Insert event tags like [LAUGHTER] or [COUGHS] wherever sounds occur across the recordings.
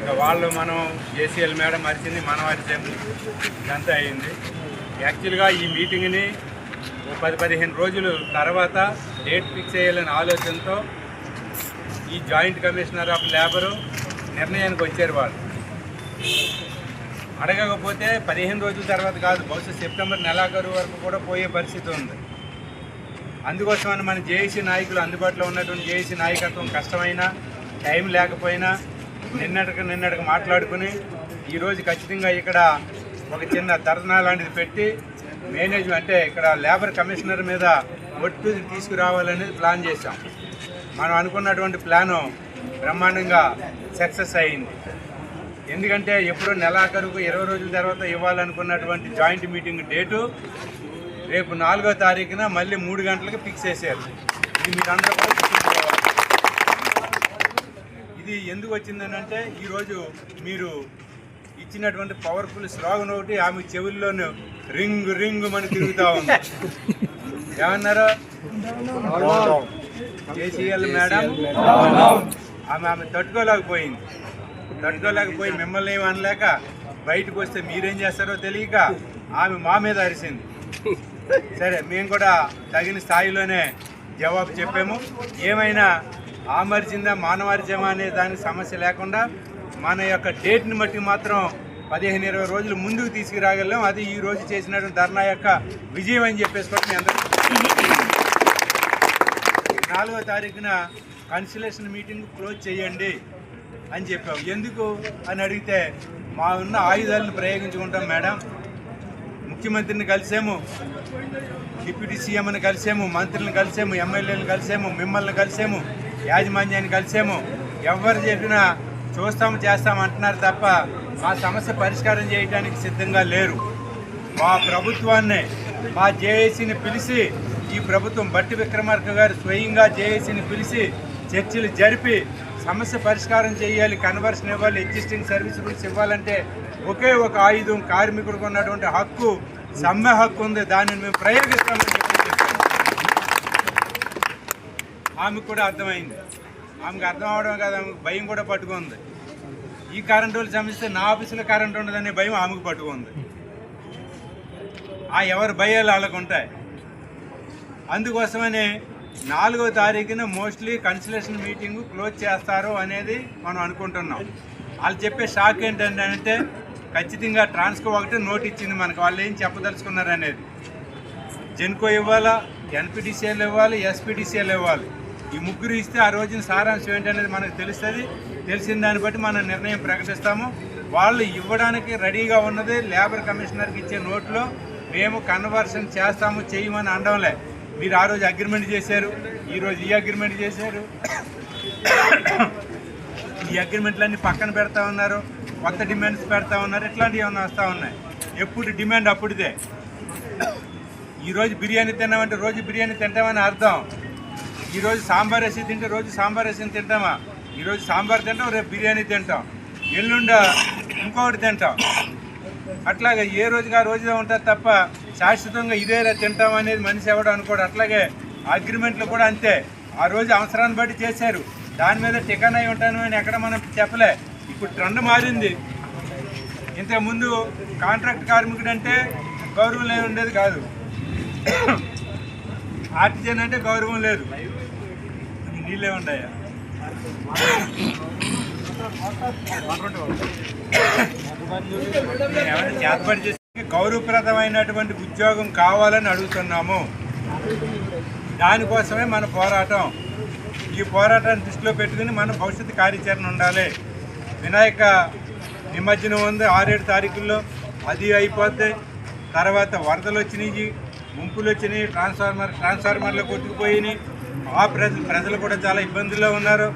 ఇక వాళ్ళు మనం జేసీఎల్ మేడం మరిచింది మనం అరిచాము ఇదంతా అయింది. యాక్చువల్గా ఈ మీటింగ్ని పది పదిహేను రోజులు తర్వాత డేట్ ఫిక్స్ చేయాలనే ఆలోచనతో ఈ జాయింట్ కమిషనర్ ఆఫ్ లేబరు నిర్ణయానికి వచ్చారు వాళ్ళు. అడగకపోతే పదిహేను రోజుల తర్వాత కాదు బహుశా సెప్టెంబర్ నెలాఖరు వరకు కూడా పోయే పరిస్థితి ఉంది. అందుకోసమని మన జేఏసీ నాయకులు అందుబాటులో ఉన్నటువంటి జేఏసీ నాయకత్వం కష్టమైనా టైం లేకపోయినా నిన్నటికి నిన్నటికి మాట్లాడుకుని ఈరోజు ఖచ్చితంగా ఇక్కడ ఒక చిన్న ధర్నా లాంటిది పెట్టి మేనేజ్మెంట్ అంటే ఇక్కడ లేబర్ కమిషనర్ మీద ఒట్టు తీసుకురావాలనేది ప్లాన్ చేశాం. మనం అనుకున్నటువంటి ప్లాను బ్రహ్మాండంగా సక్సెస్ అయింది. ఎందుకంటే ఎప్పుడో నెలాఖరుకు ఇరవై రోజుల తర్వాత ఇవ్వాలనుకున్నటువంటి జాయింట్ మీటింగ్ డేటు రేపు నాలుగో తారీఖున మళ్ళీ మూడు గంటలకు ఫిక్స్ చేశారు. ఇది మీరు అందరూ కూడా ఇది ఎందుకు వచ్చిందని అంటే ఈరోజు మీరు ఇచ్చినటువంటి పవర్ఫుల్ స్లోగన్ ఒకటి ఆమె చెవుల్లోనూ రింగ్ రింగ్ మన తిరుగుతా ఉంది. ఏమన్నారు? KCL madam. ఆమె ఆమె తట్టుకోలేకపోయింది. తట్టుకోలేకపోయి మిమ్మల్ని ఏమనలేక అనలేక బయటకు వస్తే మీరేం చేస్తారో తెలియక ఆమె మా మీద అరిసింది. సరే మేము కూడా తగిన స్థాయిలోనే జవాబు చెప్పాము. ఏమైనా ఆమర్చిందా మానవార్జమా అనే దానికి సమస్య లేకుండా మన యొక్క డేట్ని బట్టి మాత్రం పదిహేను ఇరవై రోజులు ముందుకు తీసుకురాగలం. అది ఈ రోజు చేసినటువంటి ధర్నా యొక్క విజయం అని చెప్పేసి కూడా మీ అందరికీ నాలుగో తారీఖున కన్సలేషన్ మీటింగ్ క్లోజ్ చేయండి అని చెప్పాం ఎందుకు అని అడిగితే మా ఉన్న ఆయుధాలను ప్రయోగించుకుంటాం మేడం. ముఖ్యమంత్రిని కలిసాము డిప్యూటీ సీఎంని కలిసాము మంత్రులను కలిసాము ఎమ్మెల్యేలను కలిసాము మిమ్మల్ని కలిసాము. యాజమాన్యాన్ని కలిసాము. ఎవరు చెప్పినా చూస్తాము చేస్తాము అంటున్నారు తప్ప మా సమస్య పరిష్కారం చేయడానికి సిద్ధంగా లేరు. మా ప్రభుత్వాన్ని మా జేఏసీని పిలిచి ఈ ప్రభుత్వం బట్టి విక్రమార్క గారు స్వయంగా జేఏసీని పిలిచి చర్చలు జరిపి సమస్య పరిష్కారం చేయాలి కన్వర్షన్ ఇవ్వాలి ఎగ్జిస్టింగ్ సర్వీస్ రూల్స్ ఇవ్వాలంటే ఒకే ఒక ఆయుధం కార్మికుడికి ఉన్నటువంటి హక్కు సమ్మె హక్కు ఉంది. దానిని మేము ప్రయోగిస్తామని చెప్పి చెప్పాము. ఆమెకు కూడా అర్థమైంది. ఆమెకు అర్థం అవడం కాదు ఆమెకు భయం కూడా పట్టుకుంది. ఈ కరెంట్ వాళ్ళు సమస్య నా ఆఫీసులో కరెంట్ ఉండదనే భయం ఆమెకు పట్టుకుంది. ఆ ఎవరి భయాలు వాళ్ళకు ఉంటాయి. అందుకోసమనే నాలుగో తారీఖున మోస్ట్లీ కన్సలేషన్ మీటింగ్ క్లోజ్ చేస్తారు అనేది మనం అనుకుంటున్నాం. వాళ్ళు చెప్పే షాక్ ఏంటంటే ఖచ్చితంగా ట్రాన్స్కో ఒకటి నోట్ ఇచ్చింది మనకు. వాళ్ళు ఏం చెప్పదలుచుకున్నారు అనేది. జెన్కో ఇవ్వాలా? ఎన్పిటిసిఎల్ ఇవ్వాలి? ఎస్పిటిసిఎల్ ఇవ్వాలి? ఈ ముగ్గురు ఇస్తే ఆ రోజున సారాంశం ఏంటనేది మనకు తెలుస్తుంది. తెలిసిన దాన్ని బట్టి మనం నిర్ణయం ప్రకటిస్తాము. వాళ్ళు ఇవ్వడానికి రెడీగా ఉన్నది లేబర్ కమిషనర్కి ఇచ్చే నోట్లో మేము కన్వర్షన్ చేస్తాము చేయమని అనడంలే. మీరు ఆ రోజు అగ్రిమెంట్ చేశారు ఈరోజు ఈ అగ్రిమెంట్ చేశారు. ఈ అగ్రిమెంట్లన్నీ పక్కన పెడతా ఉన్నారు కొత్త డిమాండ్స్ పెడతా ఉన్నారు ఇట్లాంటివి ఏమైనా వస్తూ ఉన్నాయి. ఎప్పుడు డిమాండ్ అప్పుడిదే. ఈరోజు బిర్యానీ తిన్నామంటే రోజు బిర్యానీ తింటామని అర్థం. ఈరోజు సాంబార్ వేసి తింటే రోజు సాంబార్ వేసి తింటామా? ఈరోజు సాంబార్ తింటాం రేపు బిర్యానీ తింటాం. ఎల్లుండ ఇంకొకటి తింటాం. అట్లాగే ఏ రోజుగా రోజుగా ఉంటుంది తప్ప శాశ్వతంగా ఇదేలా తింటాం అనేది మనిషి ఎవడు అనుకోడు. అట్లాగే అగ్రిమెంట్లు కూడా అంతే. ఆ రోజు అవసరాన్ని బట్టి చేశారు. దాని మీద టికెన్ అయి ఉంటాను అని ఎక్కడ మనం చెప్పలే. ఇప్పుడు ట్రెండ్ మారింది. ఇంతకుముందు కాంట్రాక్ట్ కార్మికుడు అంటే గౌరవం లేదు ఉండేది కాదు. [COUGHS] ఆర్టిజన్ అంటే గౌరవం లేదు. నీళ్ళే ఉన్నాయా ఏమైనా చేసి గౌరవప్రదమైనటువంటి ఉద్యోగం కావాలని అడుగుతున్నాము. దానికోసమే మన పోరాటం. ఈ పోరాటాన్ని దృష్టిలో పెట్టుకుని మన భవిష్యత్తు కార్యాచరణ ఉండాలి. వినాయక నిమజ్జనం ఉంది ఆరేడు తారీఖుల్లో. అది అయిపోతే తర్వాత వరదలు వచ్చినాయి ముంపులు వచ్చినాయి ట్రాన్స్ఫార్మర్ ట్రాన్స్ఫార్మర్లు కొట్టుకుపోయినాయి. ఆ ప్రజలు ప్రజలు కూడా చాలా ఇబ్బందుల్లో ఉన్నారు.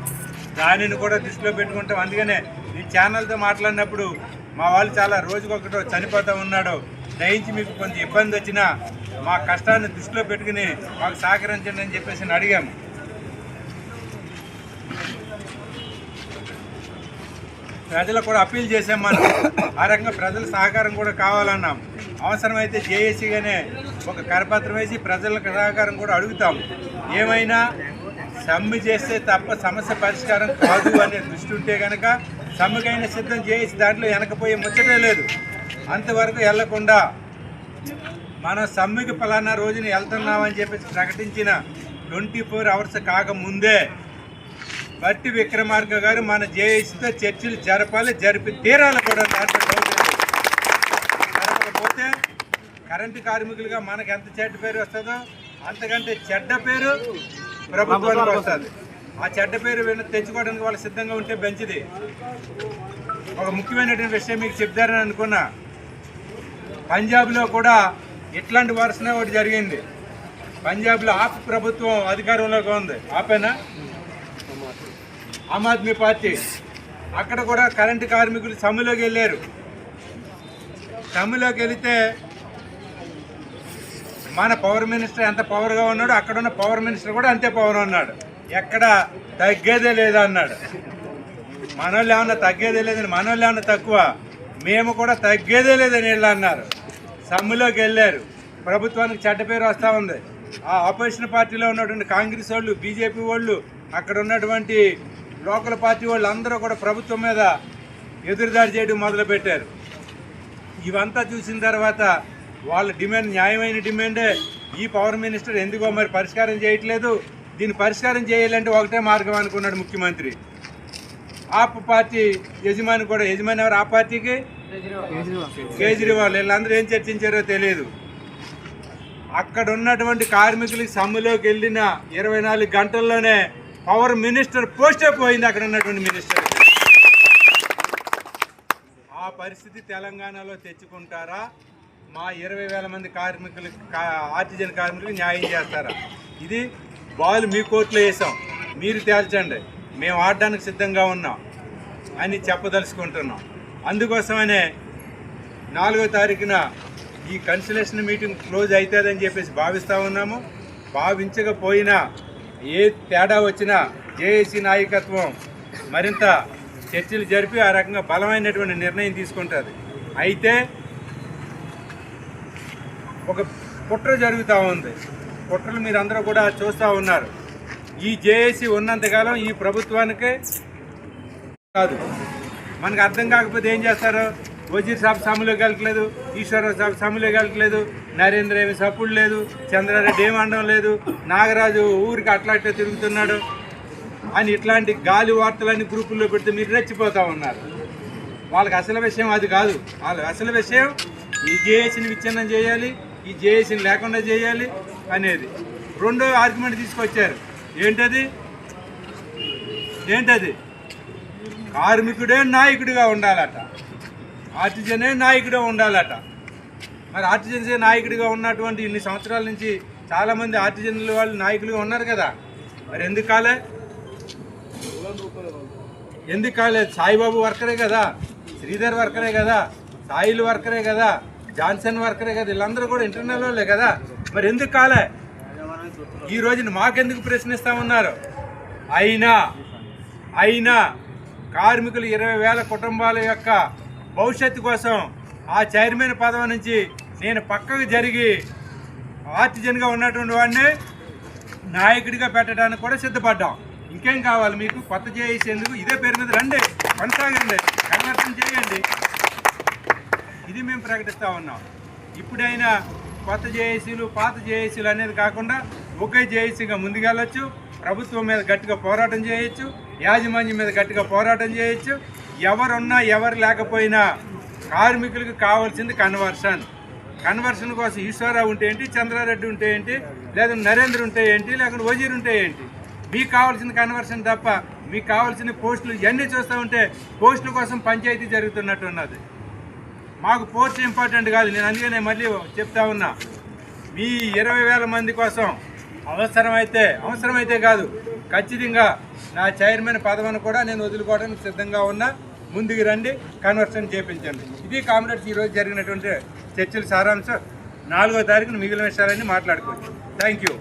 దానిని కూడా దృష్టిలో పెట్టుకుంటాం. అందుకనే ఈ ఛానల్తో మాట్లాడినప్పుడు మా వాళ్ళు చాలా రోజుకొకటో చనిపోతూ ఉన్నాడు. దయించి మీకు కొంచెం ఇబ్బంది వచ్చినా మా కష్టాన్ని దృష్టిలో పెట్టుకుని మాకు సహకరించండి అని చెప్పేసి అడిగాము ప్రజలకు కూడా అప్పీల్ చేసాం మనం. ఆ రకంగా ప్రజల సహకారం కూడా కావాలన్నాము అవసరమైతే జేఏసీగానే ఒక కరపత్రం వేసి ప్రజలకు సహకారం కూడా అడుగుతాం ఏమైనా సమ్మె చేస్తే తప్ప సమస్య పరిష్కారం కాదు అనే దృష్టి ఉంటే కనుక సమ్మెకైనా సిద్ధం చేసి దాంట్లో వెనకపోయే ముచ్చటే లేదు. అంతవరకు వెళ్ళకుండా మనం సమ్మెకి ఫలానా రోజున వెళ్తున్నామని చెప్పేసి ప్రకటించిన ట్వంటీ ఫోర్ అవర్స్ కాకముందే బట్టి విక్రమార్క గారు మన జేఏసీతో చర్చలు జరపాలి జరిపి తీరాలి కూడా దాంట్లో జరపకపోతే కరెంటు కార్మికులుగా మనకు ఎంత చెడ్డ పేరు వస్తుందో అంతకంటే చెడ్డ పేరు ప్రభుత్వానికి వస్తుంది. ఆ చెడ్డ పేరు తెచ్చుకోవడానికి వాళ్ళు సిద్ధంగా ఉంటే మంచిది. ఒక ముఖ్యమైనటువంటి విషయం మీకు చెప్తారని అనుకున్నా. పంజాబ్లో కూడా ఇట్లాంటి వరుసనే ఒకటి జరిగింది. పంజాబ్లో ఆప్ ప్రభుత్వం అధికారంలోకి ఉంది. ఆపేనా? ఆమ్ ఆద్మీ పార్టీ. అక్కడ కూడా కరెంటు కార్మికులు సమ్మెలోకి వెళ్ళారు. సమ్మెలోకి వెళితే మన పవర్ మినిస్టర్ ఎంత పవర్గా ఉన్నాడో అక్కడ ఉన్న పవర్ మినిస్టర్ కూడా అంతే పవర్ ఉన్నాడు. ఎక్కడ తగ్గేదే లేదా అన్నాడు. మనోళ్ళు ఏమన్నా తగ్గేదే లేదని మనోళ్ళు ఏమన్నా తక్కువ మేము కూడా తగ్గేదే లేదని వీళ్ళు అన్నారు. సమ్ములోకి వెళ్ళారు. ప్రభుత్వానికి చెడ్డ పేరు వస్తూ ఉంది. ఆ ఆపోజిషన్ పార్టీలో ఉన్నటువంటి కాంగ్రెస్ వాళ్ళు బీజేపీ వాళ్ళు అక్కడ ఉన్నటువంటి లోకల్ పార్టీ వాళ్ళు అందరూ కూడా ప్రభుత్వం మీద ఎదురుదాడి చేయడం మొదలుపెట్టారు. ఇవంతా చూసిన తర్వాత వాళ్ళ డిమాండ్ న్యాయమైన డిమాండే. ఈ పవర్ మినిస్టర్ ఎందుకో మరి పరిష్కారం చేయట్లేదు. దీన్ని పరిష్కారం చేయాలంటే ఒకటే మార్గం అనుకున్నాడు ముఖ్యమంత్రి. ఆప్ పార్టీ యజమాని కూడా యజమాని ఎవరు? ఆ పార్టీకి? కేజ్రీవాల్. వీళ్ళందరూ ఏం చర్చించారో తెలియదు. అక్కడ ఉన్నటువంటి కార్మికులకి సమ్మెలోకి వెళ్ళిన ఇరవై నాలుగు గంటల్లోనే పవర్ మినిస్టర్ పోస్టే పోయింది అక్కడ ఉన్నటువంటి మినిస్టర్. ఆ పరిస్థితి తెలంగాణలో తెచ్చుకుంటారా? మా ఇరవై వేల మంది కార్మికులు ఆర్టిజన్ కార్మికులకు న్యాయం చేస్తారా? ఇది బాల్ మీ కోర్టులో వేసాం. మీరు తేల్చండి. మేము ఆడడానికి సిద్ధంగా ఉన్నాం అని చెప్పదలుచుకుంటున్నాం. అందుకోసమనే నాలుగో తారీఖున ఈ కన్సలేషన్ మీటింగ్ క్లోజ్ అవుతుందని చెప్పేసి భావిస్తూ ఉన్నాము. భావించకపోయినా ఏ తేడా వచ్చినా జేఏసీ నాయకత్వం మరింత చర్చలు జరిపి ఆ రకంగా బలమైనటువంటి నిర్ణయం తీసుకుంటుంది. అయితే ఒక కుట్ర జరుగుతూ ఉంది. కుట్రలు మీరు అందరూ కూడా చూస్తూ ఉన్నారు. ఈ జేఏసీ ఉన్నంతకాలం ఈ ప్రభుత్వానికి కాదు. మనకు అర్థం కాకపోతే ఏం చేస్తారు? వజీర్ సాబ్ సమ్మెలోకి వెళ్ళట్లేదు ఈశ్వరరావు సాబ్ సమ్మెలోకి వెళ్ళట్లేదు నరేంద్ర ఏమి సప్పుడు లేదు చంద్రారెడ్డి ఏమి అనడం లేదు నాగరాజు ఊరికి అట్లా తిరుగుతున్నాడు. అని ఇట్లాంటి గాలి వార్తలన్నీ గ్రూపుల్లో పెడితే మీరు రెచ్చిపోతూ ఉన్నారు. వాళ్ళకి అసలు విషయం అది కాదు. వాళ్ళ అసలు విషయం ఈ జేఏసీని విచ్ఛిన్నం చేయాలి ఈ జేఏసీని లేకుండా చేయాలి అనేది. రెండో ఆర్గ్యుమెంట్ తీసుకొచ్చారు. ఏంటది? ఏంటది? కార్మికుడే నాయకుడిగా ఉండాలట. ఆర్టిజనే నాయకుడే ఉండాలట. మరి ఆర్టిజన్సే నాయకుడిగా ఉన్నటువంటి ఇన్ని సంవత్సరాల నుంచి చాలామంది ఆర్టిజన్ల వాళ్ళు నాయకులుగా ఉన్నారు కదా. మరి ఎందుకు కాలే? ఎందుకు కాలేదు సాయిబాబు వర్కరే కదా శ్రీధర్ వర్కరే కదా సాయిల్ వర్కరే కదా జాన్సన్ వర్కరే కదా వీళ్ళందరూ కూడా ఇంటర్నల్ వాళ్ళే కదా. మరి ఎందుకు కాలే? ఈ రోజున మాకెందుకు ప్రశ్నిస్తా ఉన్నారు? అయినా అయినా కార్మికులు ఇరవై వేల కుటుంబాల యొక్క భవిష్యత్తు కోసం ఆ చైర్మన్ పదవి నుంచి నేను పక్కకు జరిగి ఆర్టిజన్గా ఉన్నటువంటి వాడిని నాయకుడిగా పెట్టడానికి కూడా సిద్ధపడ్డాం. ఇంకేం కావాలి మీకు? కొత్త చేసేందుకు ఇదే పేరు మీద రండి. కొనసాగండి. కన్వర్షన్ చేయండి. ఇది మేము ప్రకటిస్తూ ఉన్నాం. ఇప్పుడైనా కొత్త జేఏసీలు పాత జేఏసీలు అనేది కాకుండా ఒకే జేఏసీగా ముందుకెళ్ళొచ్చు. ప్రభుత్వం మీద గట్టిగా పోరాటం చేయొచ్చు యాజమాన్యం మీద గట్టిగా పోరాటం చేయొచ్చు ఎవరున్నా ఎవరు లేకపోయినా కార్మికులకు కావాల్సింది కన్వర్షన్. కన్వర్షన్ కోసం ఈశ్వరరావు ఉంటే ఏంటి? చంద్రారెడ్డి ఉంటే ఏంటి? లేదా నరేంద్ర ఉంటే ఏంటి? లేకుంటే వజీర్ ఉంటే ఏంటి? మీకు కావాల్సిన కన్వర్షన్ తప్ప మీకు కావాల్సిన పోస్టులు ఇవన్నీ చూస్తూ ఉంటే పోస్టుల కోసం పంచాయతీ జరుగుతున్నట్టు ఉన్నది. మాకు పోస్ట్ ఇంపార్టెంట్ కాదు. నేను అందుకనే మళ్ళీ చెప్తా ఉన్నా. మీ ఇరవై వేల మంది కోసం అవసరమైతే అవసరమైతే కాదు ఖచ్చితంగా నా చైర్మన్ పదవిని కూడా నేను వదులుకోవడానికి సిద్ధంగా ఉన్నా. ముందుకు రండి కన్వర్షన్ చేపించండి. ఇది కామ్రేడ్స్ ఈరోజు జరిగినటువంటి చర్చల సారాంశం. నాలుగో తారీఖున మిగిలిన విషయాలన్నీ మాట్లాడుకోవచ్చు. Thank you.